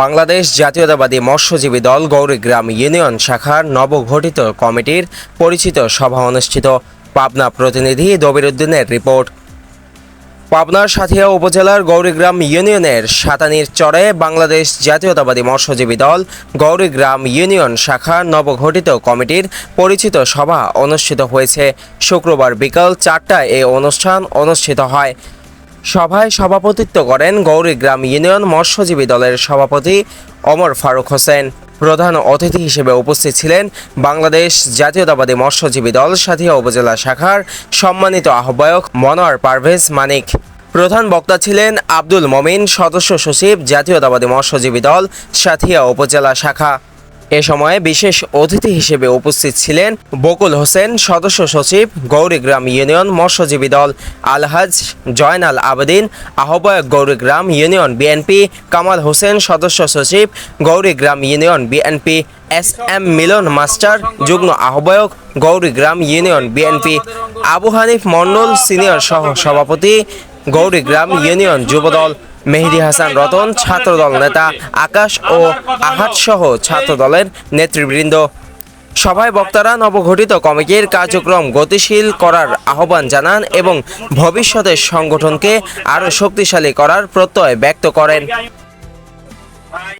বাংলাদেশ জাতীয়তাবাদী মৎস্যজীবী দল গৌরীগ্রাম ইউনিয়ন শাখার নবগঠিত কমিটির পরিচিত সভা অনুষ্ঠিত। পাবনা প্রতিনিধি দবিরুদ্দিনের রিপোর্ট। পাবনার সাথিয়া উপজেলার গৌরীগ্রাম ইউনিয়নের সাতানির চরে বাংলাদেশ জাতীয়তাবাদী মৎস্যজীবী দল গৌরীগ্রাম ইউনিয়ন শাখার নবগঠিত কমিটির পরিচিত সভা অনুষ্ঠিত হয়েছে। শুক্রবার বিকাল চারটায় এই অনুষ্ঠান অনুষ্ঠিত হয়। সভায় সভাপতিত্ব করেন গৌরীগ্রাম ইউনিয়ন মৎস্যজীবী দলের সভাপতি অমর ফারুক হোসেন। প্রধান অতিথি হিসেবে উপস্থিত ছিলেন বাংলাদেশ জাতীয়তাবাদী মৎস্যজীবী দল সাথিয়া উপজেলা শাখার সম্মানিত আহ্বায়ক মনোয়ার পারভেজ মানিক। প্রধান বক্তা ছিলেন আব্দুল মমিন, সদস্য সচিব জাতীয়তাবাদী মৎস্যজীবী দল সাথিয়া উপজেলা শাখা। এ সময় বিশেষ অতিথি হিসেবে উপস্থিত ছিলেন বকুল হোসেন, সদস্য সচিব, গৌরীগ্রাম ইউনিয়ন মৎস্যজীবী দল, আলহাজ জয়নাল আবেদিন, আহ্বায়ক গৌরীগ্রাম ইউনিয়ন বিএনপি, কামাল হোসেন, সদস্য সচিব, Gaurigram union BNP, S M Milon master, যুগ্ম আহ্বায়ক Gaurigram union BNP, Abu Hanif Mondal senior সহ সভাপতি গৌরীগ্রাম ইউনিয়ন যুবদল মেহেদি হাসান রতন, ছাত্রদল নেতা আকাশ ও আহাত সহ ছাত্রদলের নেতৃবৃন্দ। সভায় বক্তারা নবগঠিত কমিটির কার্যক্রম গতিশীল করার আহ্বান জানান এবং ভবিষ্যতের সংগঠনকে আরও শক্তিশালী করার প্রত্যয় ব্যক্ত করেন।